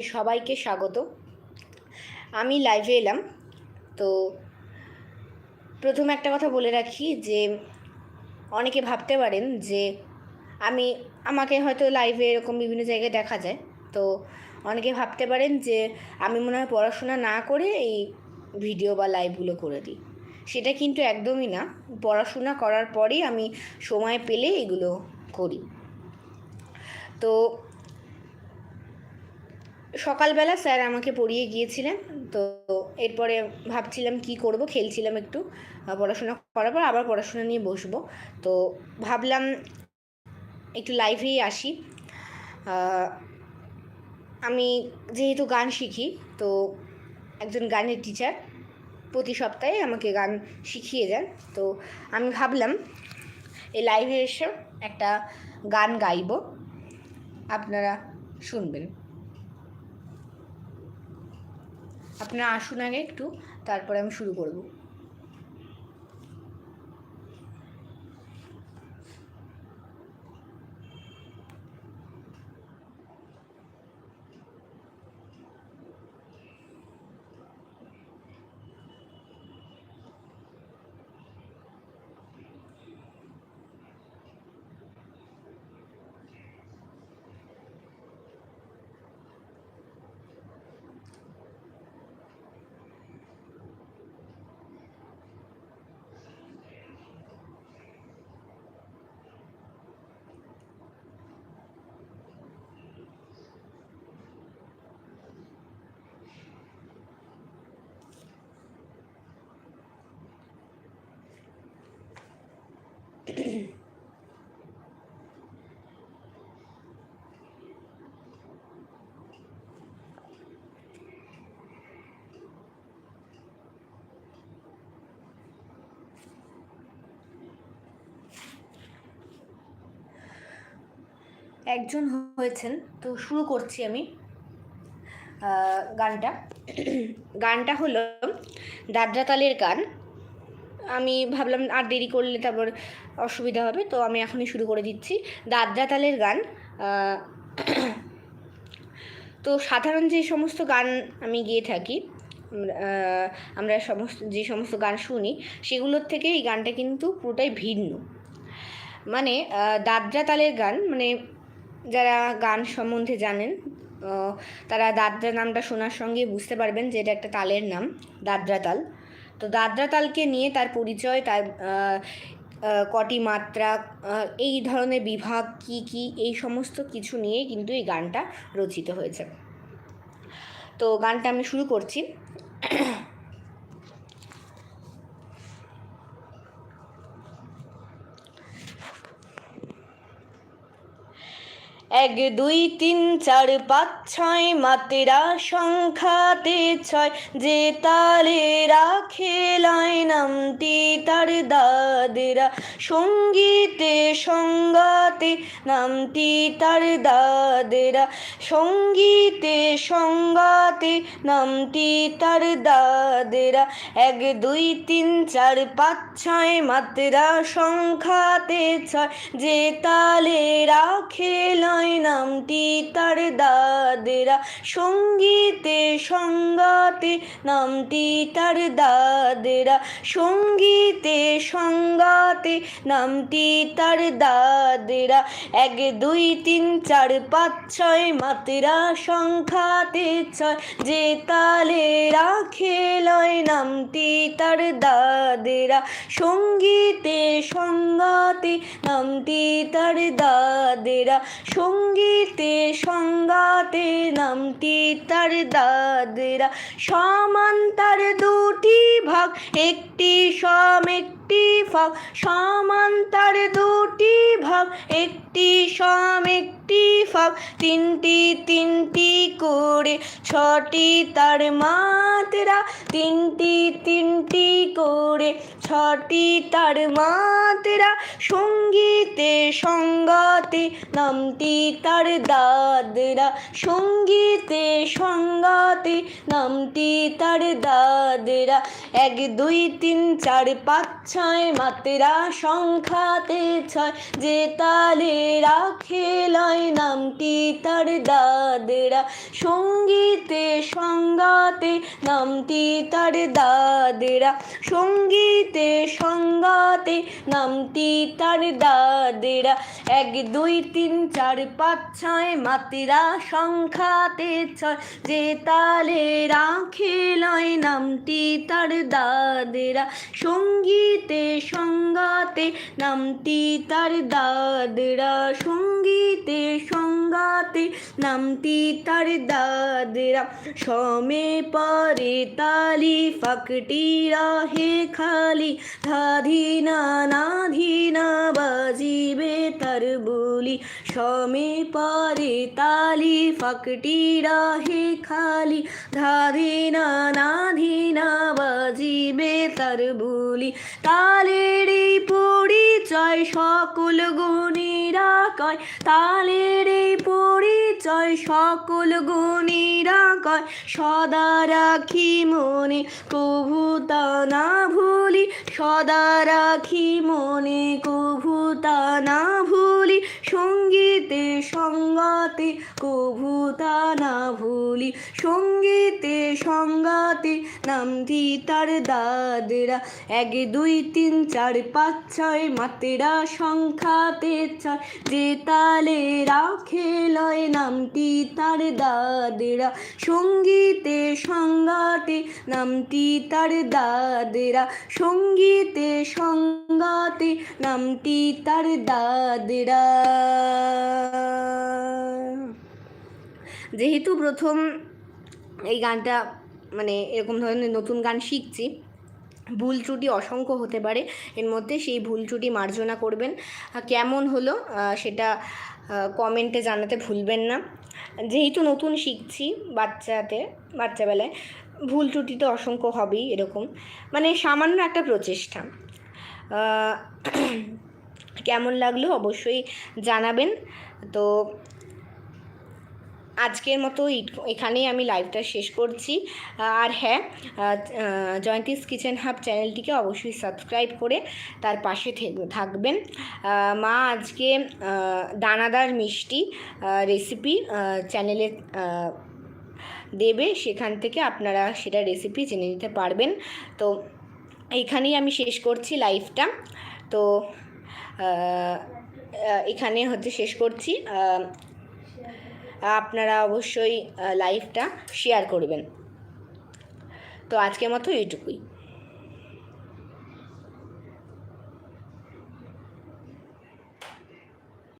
সবাইকে স্বাগত। আমি লাইভে এলাম। তো প্রথমে একটা কথা বলে রাখি যে, অনেকে ভাবতে পারেন যে, আমি, আমাকে হয়তো লাইভে এরকম বিভিন্ন জায়গায় দেখা যায়। তো অনেকে ভাবতে পারেন যে, আমি মনে হয় পড়াশোনা না করে এই ভিডিও বা লাইভগুলো করে দিই। সেটা কিন্তু একদমই না। পড়াশোনা করার পরেই আমি সময় পেলে এগুলো করি। তো সকালবেলা স্যার আমাকে পড়িয়ে গিয়েছিলেন, তো এরপরে ভাবছিলাম কি করব, খেলছিলাম একটু পড়াশোনা করার পর আবার পড়াশোনা নিয়ে বসবো। তো ভাবলাম একটু লাইভেই আসি। আমি যেহেতু গান শিখি, তো একজন গানের টিচার প্রতি সপ্তাহে আমাকে গান শিখিয়ে যান তো আমি ভাবলাম এই লাইভে এসে একটা গান গাইবো। আপনারা শুনবেন। আপনারা আসুন আগে একটু তারপরে আমি শুরু করব। একজন হয়েছেন তো শুরু করছি আমি গানটা। গানটা হলো দাদরা তালের গান। আমি ভাবলাম আর দেরি করলে তারপর অসুবিধা হবে তো আমি এখনই শুরু করে দিচ্ছি। দাদরা তালের গান তো সাধারণ যে সমস্ত গান আমি গেয়ে থাকি আমরা, সমস্ত যে সমস্ত গান শুনি সেগুলোর থেকে এই গানটা কিন্তু পুরোটাই ভিন্ন। মানে দাদরা তালের গান মানে যারা গান সম্বন্ধে জানেন তারা দাদরা নামটা শোনার সঙ্গে বুঝতে পারবেন যে এটা একটা তালের নাম দাদরা তাল তো দাদরা তালকে নিয়ে তার পরিচয়, তার কটি মাত্রা এই ধরনের বিভাগ কি কি, এই সমস্ত কিছু নিয়ে কিন্তু এই গানটা রচিত হয়েছে। তো গানটা আমি শুরু করছি। এক, দুই, তিন, চার, পাঁচ, ছয়, মাতেরা সংখ্যাতে ছয়। যে তালে রাখে নামটি তার দাদেরা। সঙ্গীতে সংগাতে নামটি তার দাদেরা। সঙ্গীতে সংগাতে নামটি তার দাদেরা। এক, দুই, তিন, চার, পাঁচ, ছয়, মাত্রা সংখ্যাতে ছয়। যে তালে রাখে লয় নামটি তার দাদেরা। সঙ্গীতে সংগাতে নামটি তার দাদেরা। সঙ্গীতে সংগাতে নামটি তার দাদেরা। এক, দুই, তিন, চার, পাঁচ, ছয়, মাত্রা সংখ্যাতে ছয়। যে তালে রাখে লয় নামটি তার দাদেরা। সঙ্গীতে সংগাতে নামটি তার দাদেরা। সঙ্গীতে সংগাতে নামটি তার দাদরা। সমান তার দুটি ভাগ একটি সম একটি ফাঁক সমান তার দুটি ভাগ, একটি সম, একটি ফাঁক তিনটি তিনটি করে ছটি তার মাত্রা, তিনটি তিনটি করে ছটি তার মাত্রা, সঙ্গীতে সংগাতে নামটি তার দাদরা, সঙ্গীতে সংগাতে নামটি তার দাদরা, এক, দুই, তিন, চার, পাঁচ ছয় মাতেরা সংখ্যাতে ছয়। যে তালে রাখে লয় নামটি তার দাদরা সঙ্গীতে সংগাতে নামটি তার দাদরা সঙ্গীতে সংগাতে নামটি তার দাদরা এক, দুই, তিন, চার, পাঁচ, ছয়, মাত্রা সংখ্যাতে ছয়। যে তালে রাখে লয় নামটি তার দাদরা সঙ্গীতে সংগাতে নামটি তার দাদরা সঙ্গীতে সংগাতে নামটি তার দাদরা। সমে পরে তালি, ফাকটি রাহে খালি। ধাধিনা, নাধিনা বাজিবে তার বুলি। সমে পরে তালি, ফাকটি রাহে খালি। ধাধিনা, নাধিনা বাজিবে তার বুলি। তালের এই পরিচয় সকল গুণীরা কয় তালের এই পরিচয় সকল গুণীরা কয় সদা রাখি মনে কভুতা না ভুলি। সদা রাখি মনে কভুতা না ভুলি। সঙ্গীতে সঙ্গাতে কভু তা না ভুলি। সঙ্গীতে, সঙ্গাতে নামটি তার দাদরা। এক, দুই, তিন, চার, পাঁচ, ছয়, মাতেরা সংখ্যাতে ছয়। যে তালে রাখে লয় নামটি তার দাদরা। সঙ্গীতে সংগাতে নামটি তার দাদরা। সঙ্গীতে সংগাতে নামটি তার দাদরা। যেহেতু প্রথম এই গানটা মানে এরকম ধরনের নতুন গান শিখছি, ভুল ত্রুটি অসংখ্য হতে পারে, এর মধ্যে সেই ভুল ত্রুটি মার্জনা করবেন। কেমন হলো সেটা কমেন্টে জানাতে ভুলবেন না। যেহেতু নতুন শিখছি বাচ্চাতে, বাচ্চাবেলায়, ভুল ত্রুটি তো অসংখ্য হবেই এরকম। মানে সামান্য একটা প্রচেষ্টা। কেমন লাগল অবশ্যই জানাবেন। তো আজকের মতো এখানেই আমি লাইভটা শেষ করছি। আর হ্যাঁ জয়ন্তিস কিচেন হাব চ্যানেলটিকে অবশ্যই সাবস্ক্রাইব করে তার পাশে থাকবেন। মা আজকে দানাদার মিষ্টি রেসিপি চ্যানেলে দেবে। সেখান থেকে আপনারা সেটা রেসিপি জেনে নিতে পারবেন। তো এইখানেই আমি শেষ করছি লাইভটা তো এখানে হচ্ছে শেষ করছি। আপনারা অবশ্যই লাইভটা শেয়ার করবেন। তো আজকের মতো এইটুকুই।